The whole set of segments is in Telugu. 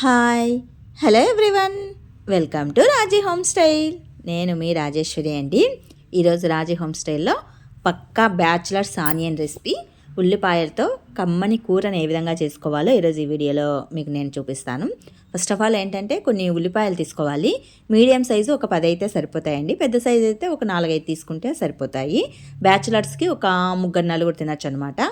Hi. Hello everyone. Welcome to Raji home style. నేను మీ రాజేశ్వరి అండి. ఈరోజు రాజీ హోమ్ స్టైల్లో పక్కా బ్యాచులర్స్ ఆనియన్ రెసిపీ ఉల్లిపాయలతో కమ్మని కూరని ఏ విధంగా చేసుకోవాలో ఈరోజు ఈ వీడియోలో మీకు నేను చూపిస్తాను. ఫస్ట్ ఆఫ్ ఆల్ ఏంటంటే కొన్ని ఉల్లిపాయలు తీసుకోవాలి. మీడియం సైజు ఒక పది అయితే సరిపోతాయండి. పెద్ద సైజు అయితే ఒక నాలుగైదు తీసుకుంటే సరిపోతాయి. బ్యాచులర్స్కి ఒక ముగ్గురు నలుగురు తినచ్చు అనమాట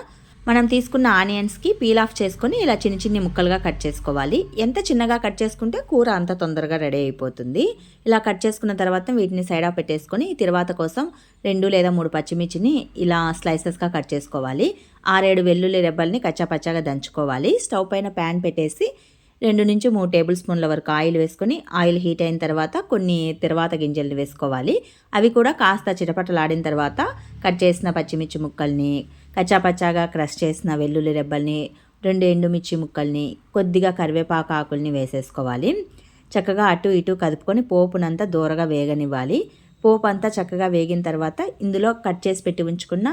మనం తీసుకున్న ఆనియన్స్కి పీల్ ఆఫ్ చేసుకొని ఇలా చిన్న చిన్ని ముక్కలుగా కట్ చేసుకోవాలి. ఎంత చిన్నగా కట్ చేసుకుంటే కూర అంత తొందరగా రెడీ అయిపోతుంది. ఇలా కట్ చేసుకున్న తర్వాత వీటిని సైడ్ ఆఫ్ పెట్టేసుకొని తర్వాత కోసం రెండు లేదా మూడు పచ్చిమిర్చిని ఇలా స్లైసెస్గా కట్ చేసుకోవాలి. ఆరేడు వెల్లుల్లి రెబ్బల్ని కచ్చాపచ్చాగా దంచుకోవాలి. స్టవ్ పైన ప్యాన్ పెట్టేసి రెండు నుంచి మూడు టేబుల్ స్పూన్ల వరకు ఆయిల్ వేసుకొని ఆయిల్ హీట్ అయిన తర్వాత కొన్ని తర్వాత గింజల్ని వేసుకోవాలి. అవి కూడా కాస్త చిటపటలాడిన తర్వాత కట్ చేసిన పచ్చిమిర్చి ముక్కల్ని కచ్చాపచ్చాగా క్రష్ చేసిన వెల్లుల్లి రెబ్బల్ని రెండు ఎండుమిర్చి ముక్కల్ని కొద్దిగా కరివేపాకు ఆకుల్ని వేసేసుకోవాలి. చక్కగా అటు ఇటు కదుపుకొని పోపునంతా దూరగా వేగనివ్వాలి. పోపు అంతా చక్కగా వేగిన తర్వాత ఇందులో కట్ చేసి పెట్టి ఉంచుకున్న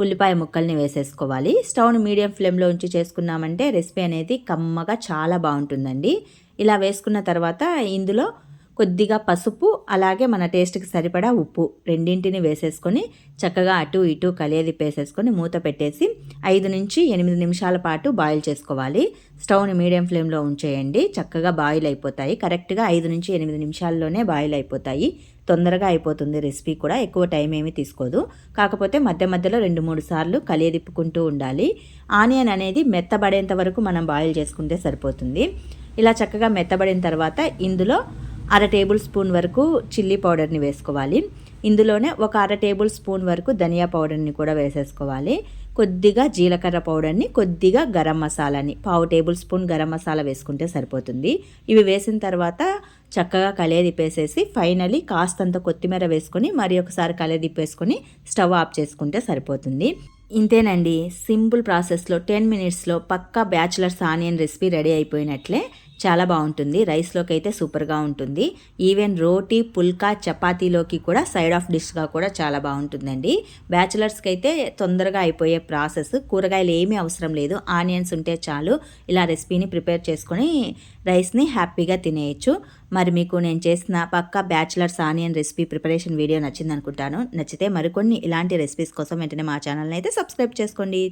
ఉల్లిపాయ ముక్కల్ని వేసేసుకోవాలి. స్టవ్ని మీడియం ఫ్లేమ్లో ఉంచి చేసుకున్నామంటే రెసిపీ అనేది కమ్మగా చాలా బాగుంటుందండి. ఇలా వేసుకున్న తర్వాత ఇందులో కొద్దిగా పసుపు అలాగే మన టేస్ట్కి సరిపడా ఉప్పు రెండింటిని వేసేసుకొని చక్కగా అటు ఇటు కలియదిప్పేసేసుకొని మూత పెట్టేసి ఐదు నుంచి ఎనిమిది నిమిషాల పాటు బాయిల్ చేసుకోవాలి. స్టవ్ని మీడియం ఫ్లేమ్లో ఉంచేయండి. చక్కగా బాయిల్ అయిపోతాయి. కరెక్ట్గా ఐదు నుంచి ఎనిమిది నిమిషాల్లోనే బాయిల్ అయిపోతాయి. తొందరగా అయిపోతుంది రెసిపీ కూడా. ఎక్కువ టైం ఏమీ తీసుకోదు. కాకపోతే మధ్య మధ్యలో రెండు మూడు సార్లు కలియదిప్పుకుంటూ ఉండాలి. ఆనియన్ అనేది మెత్తబడేంత వరకు మనం బాయిల్ చేసుకుంటే సరిపోతుంది. ఇలా చక్కగా మెత్తబడిన తర్వాత ఇందులో అర టేబుల్ స్పూన్ వరకు చిల్లీ పౌడర్ని వేసుకోవాలి. ఇందులోనే ఒక అర టేబుల్ స్పూన్ వరకు ధనియా పౌడర్ని కూడా వేసేసుకోవాలి. కొద్దిగా జీలకర్ర పౌడర్ని కొద్దిగా గరం మసాలాని పావు టేబుల్ స్పూన్ గరం మసాలా వేసుకుంటే సరిపోతుంది. ఇవి వేసిన తర్వాత చక్కగా కలియదిప్పేసేసి ఫైనలీ కాస్తంత కొత్తిమీర వేసుకొని మరి ఒకసారి కలియదిప్పేసుకొని స్టవ్ ఆఫ్ చేసుకుంటే సరిపోతుంది. ఇంతేనండి. సింపుల్ ప్రాసెస్లో టెన్ మినిట్స్లో పక్కా బ్యాచులర్స్ ఆనియన్ రెసిపీ రెడీ అయిపోయినట్లే. చాలా బాగుంటుంది. రైస్లోకి అయితే సూపర్గా ఉంటుంది. ఈవెన్ రోటీ పుల్కా చపాతీలోకి కూడా సైడ్ ఆఫ్ డిష్గా కూడా చాలా బాగుంటుందండి. బ్యాచులర్స్కి అయితే తొందరగా అయిపోయే ప్రాసెస్ కూరగాయలు ఏమీ అవసరం లేదు. ఆనియన్స్ ఉంటే చాలు. ఇలా రెసిపీని ప్రిపేర్ చేసుకొని రైస్ని హ్యాపీగా తినేయచ్చు. మరి మీకు నేను చేసిన పక్క bachelors onion recipe preparation video నచ్చింది అనుకుంటాను నచ్చితే మరికొన్ని ఇలాంటి రెసిపీస్ కోసం వెంటనే మా ఛానల్ని అయితే సబ్స్క్రైబ్ చేసుకోండి.